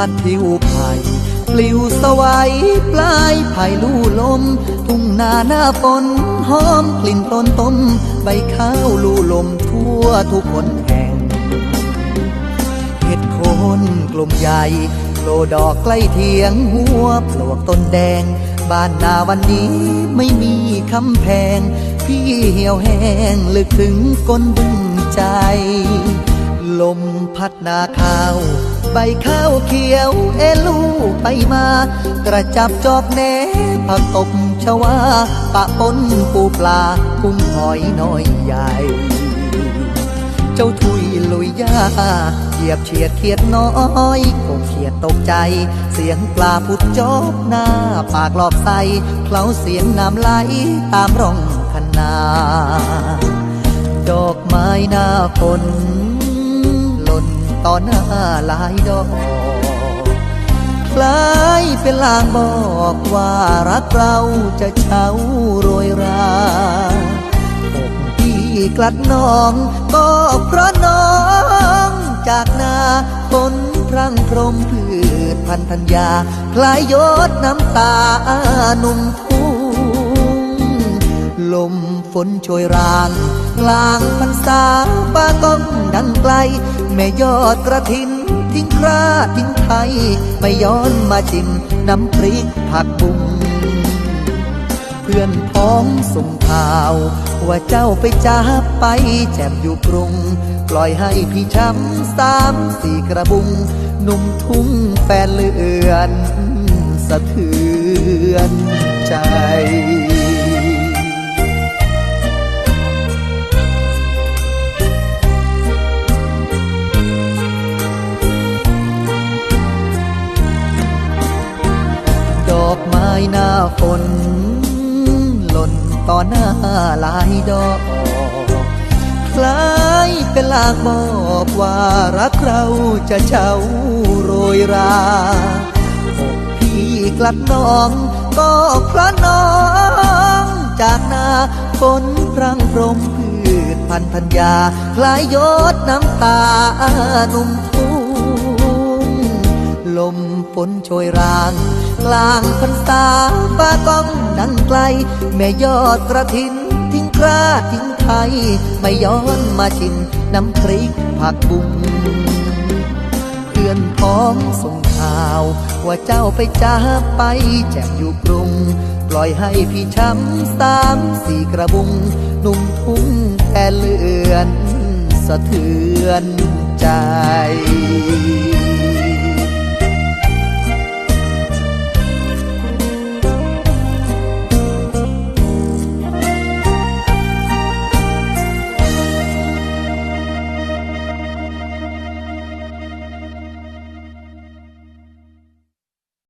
พัดผิวไผ่ปลิวสวัยปลายไผ่ลู่ลม ทุ่งนาหน้าฝนหอมกลิ่นต้นต้มใบข้าวลู่ลมทั่วทุกคนแห่งเห็ดโคนกลุ่มใหญ่โลดอกใกล้เทียงหัวปลวกต้นแดง บ้านนาวันนี้ไม่มีคำแพง พี่เหี่ยวแห้งลึกถึงก้นบึ้งใจ ลมพัดนาข้าว ใบข้าวเขียวเอลูไปมา กระจับจอกแหนผักตบชวา ปะปนปูปลากุ้งหอยน้อยใหญ่ เจ้าทุยลุยยาเหยียบเฉียดเขียดน้อยคงเขียดตกใจ เสียงปลาพุดจอบหน้า ปากรอบใสเคล้าเสียงน้ำไหลตามร่องคันนา ดอกไม้หน้าฝน ต่อหน้าหลายดอกคล้ายเป็นลางบอกว่ารักเราจะเช้าโรยราอกที่กลัดน้อง ก็เพราะน้องจากนาฝนพรังพรมพืชพันธัญญา คล้ายยดน้ำตาหนุ่มทุ่งลมฝนโชยราง กลางพรรษาบ้าก้องดังไกล แม่ยอดกระถินทิ้งคราทิ้งไทย ไม่ย้อนมาชิมน้ำพริกผักบุ้งเพื่อนพ้องส่งข่าว ว่าเจ้าไปจ้าไปแจ่มอยู่กรุง ปล่อยให้พี่ช้ำสามสี่กระบุง หนุ่มทุ่งแฟนเลือน สะเทือนใจ ฝนหล่นต่อหน้าหลายดอก คล้ายเป็นลางบอกว่ารักเราจะเช้าโรยราอกพี่กลัดน้อง ก็พระน้อง จากนาฝนพรังพรมพืชพันธัญญาคลายยดน้ำตาหนุ่มทุ่งลมฝนโชยราง กลางพรรษาฟ้าก้องดังไกล แม่ยอดกระถินทิ้งกราทิ้งไทย ไม่ย้อนมาชิมน้ำพริกผักบุ้งเพื่อนพ้องส่งข่าว ว่าเจ้าไปจ้าไปแจ่มอยู่กรุง ปล่อยให้พี่ช้ำสามสี่กระบุง นุ่มทุ่งแค่เลือน สะเทือนใจ